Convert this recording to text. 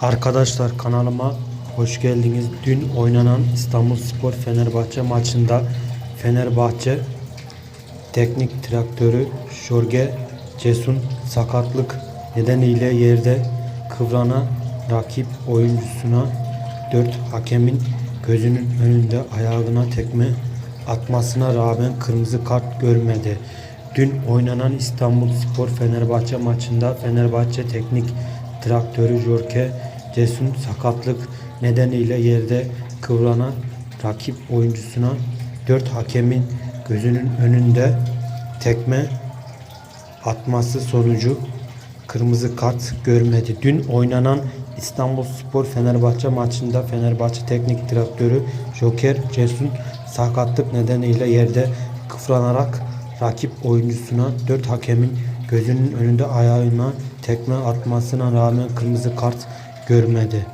Arkadaşlar kanalıma hoş geldiniz. Dün oynanan İstanbulspor Fenerbahçe maçında Fenerbahçe teknik traktörü Jorge Cesun sakatlık nedeniyle yerde kıvrana rakip oyuncusuna 4 hakemin gözünün önünde ayağına tekme atmasına rağmen kırmızı kart görmedi. Dün oynanan İstanbulspor Fenerbahçe maçında Fenerbahçe teknik traktörü Jorge Cesun sakatlık nedeniyle yerde kıvranan rakip oyuncusuna 4 hakemin gözünün önünde tekme atması sonucu kırmızı kart görmedi. Dün oynanan İstanbulspor Fenerbahçe maçında Fenerbahçe teknik direktörü Joker Cesun sakatlık nedeniyle yerde kıvranarak rakip oyuncusuna 4 hakemin gözünün önünde ayağına tekme atmasına rağmen kırmızı kart görmedi.